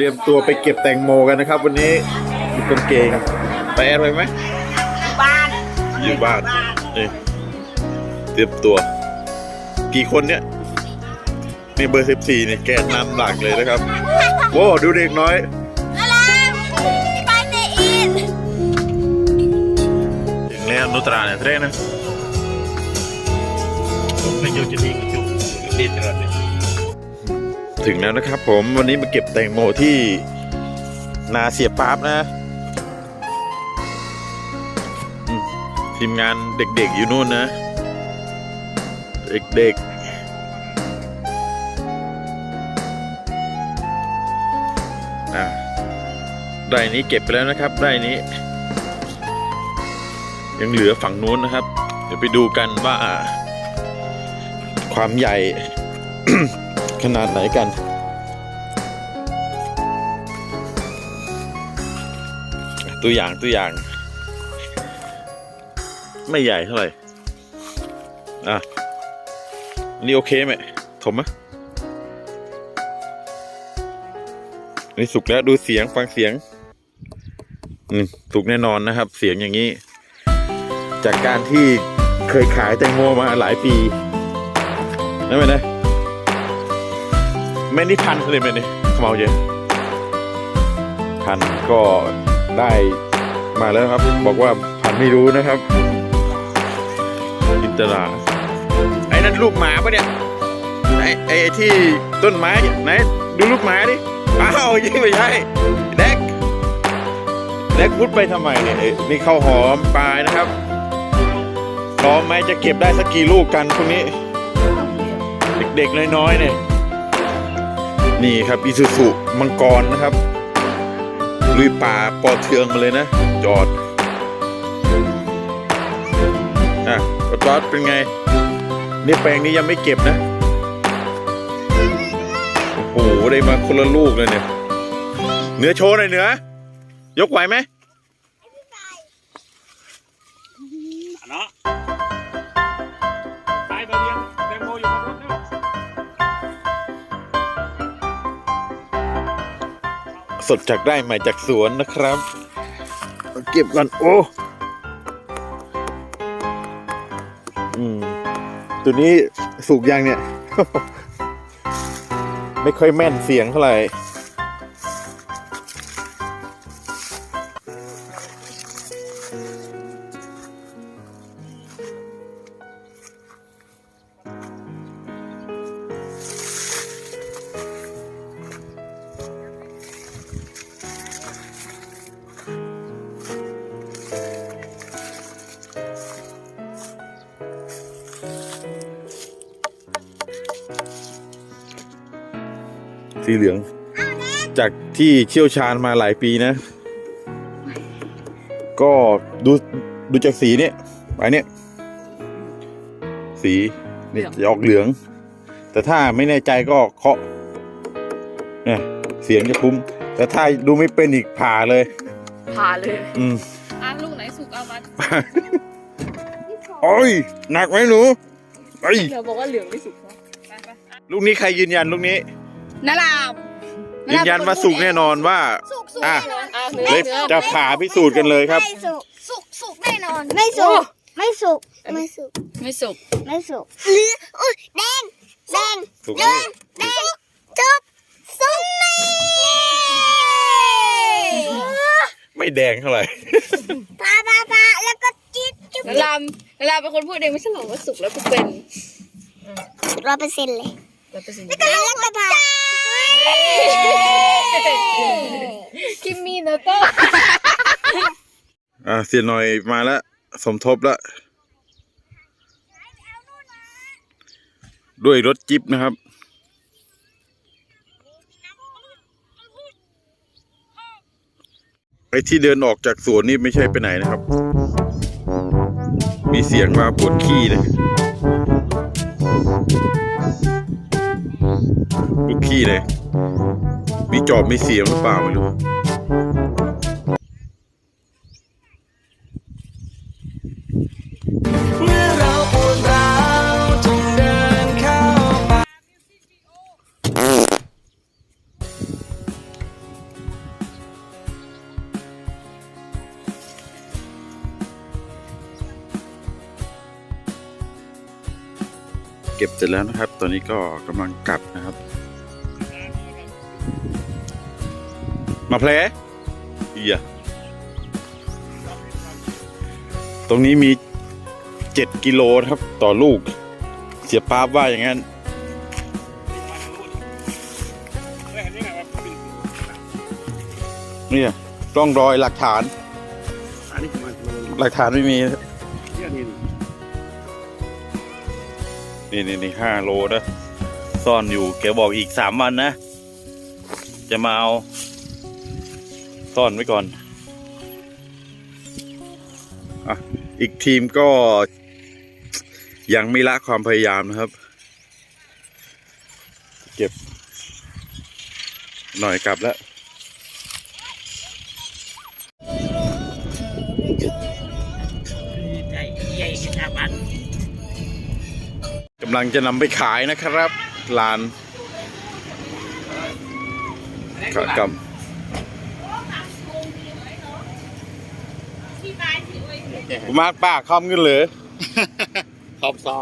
รียมตัวไปเก็บแตงโมกันนะครับ วันนี้มีกางเกงไปแอดไปไหมบ้านอยู่บ้านนี่เตรียมตัว กี่คนเนี่ยนี่เบอร์สิบสี่นี่แกนนำหลักเลยนะครับโว้ดูเด็กน้อยอะไรบ้านเดอินถึงแล้วนุตราเนี่ยเทรนนะไม่อยู่จะดีกว่าจุกดีตลอดเลย ถึงแล้วนะครับ ผมวันนี้มาเก็บแตงโมที่นาเสียป๊าบนะทีมงานเด็กๆอยู่นู่นนะ เด็กๆอะได้นี้เก็บไปแล้วนะครับได้นี้ ยังเหลือฝั่งนู้นนะครับ เดี๋ยวไปดูกันว่า ความใหญ่ ขนาดไหนกัน ตัวอย่างตัวอย่าง ไม่ใหญ่เท่าไหร่ อะ นี่โอเคไหมถมไหมนี่สุกแล้วดูเสียงฟังเสียงอืมสุกแน่นอนนะครับ เสียงอย่างนี้ จากการที่เคยขายแตงโมมาหลายปีนั่นไหมนะ แม่นี่พันเลยไหมเนี่ยขมเอาเยอะพันก็ได้มาแล้วครับ บอกว่าพันไม่รู้นะครับจินตลาไอ้นั่นลูกหมาปะเนี่ยไอ้ไอ้ที่ต้นไม้ไหนดูลูกหมาดิอ้าวยิ่งไม่ใช่แดกแดกพุดไปทำไมเนี่ยเอ้ยนี่ข้าวหอมปลายนะครับพร้อมไหมจะเก็บได้สักกี่ลูกกันพวกนี้ เด็กๆน้อยๆเนี่ย นี่ครับอีซูซุมังกรนะครับลุยป่าปอเทืองมาเลยนะ จอด อะปตอดเป็นไง นี่แปลงนี้ยังไม่เก็บนะ โอ้โห ได้มาคนละลูกเลยเนี่ย เนื้อโชว์หน่อยเนื้อ ยกไหวไหมอะเนา สดจากได้ใหม่จากสวนนะครับ เก็บก่อนโอ้อืมตัวนี้สุกยังเนี่ย ไม่ค่อยแม่นเสียงเท่าไหร่ สีเหลือง จากที่เชี่ยวชาญมาหลายปีนะ ก็ดูดูจากสีเนี่ยไปเนี่ยสีนี่จะออกเหลือง แต่ถ้าไม่แน่ใจก็เคาะเนี่ยเสียงจะคุ้ม แต่ถ้าดูไม่เป็นอีกผ่าเลย ผ่าเลย อืมอะลูกไหนสุกเอามาโอ้ยหนักไหมหนูไอ้ยเดี๋ยวบอกว่าเหลืองไม่สุกนะไปไปอะลูกนี้ใครยืนยันลูกนี้ นาลามยืนยันว่าสุกแน่นอนว่า สุกสุกอะ แน่นอนอะเนื้อเลยเนื้อจะผ่าพิสูจน์กันเลยครับ ไม่สุกสุกสุกแน่นอนไม่สุกไม่สุกไม่สุกไม่สุกไม่สุกอุ้ยแดงแดงสุกแดนี่งแดงจุบสุกนี่ไม่แดงเท่าไหร่ ปาปาปาแล้วก็จิ๊ดจุ๊บแล้วลามแล้วลามเป็นคนพูดเองไม่ใช่หรอว่าสุกแล้วก็เป็นร้อยเปอร์เซ็นต์เลย แล้วเป็นสิ่งแล้วก็แล้วก็ปา คิมมี่นะโต้อ่าเสียหน่อยมาแล้วสมทบแล้วด้วยรถจิ๊บนะครับ ไอ้ที่เดินออกจากสวนนี่ไม่ใช่ไปไหนนะครับ มีเสียงมาปวดขี้เลย ปวดขี้เลย มีจอบมีเสียงหรือเปล่าไม่รู้ เก็บเสร็จแล้วนะครับ ตอนนี้ก็กำลังกลับนะครับ มาเพลเอียตรงนี้มีเจ็ดกิโลครับ ต่อลูก เสียป้าบว่าอย่างนั้นเนี่ยร่องรอยหลักฐาน หลักฐานไม่มีเที่ย นี่นี่นี่ห้าโลนะซ่อนอยู่แกบอกอีกสามวันนะ จะมาเอา ซ่อนไว้ก่อนอะอีกทีมก็ยังไม่ละความพยายามนะครับ เก็บ หน่อยกลับแล้วำลังจะนำไปขายนะครับลานขากรรมมากป้าคอมกันเลยขอบซอ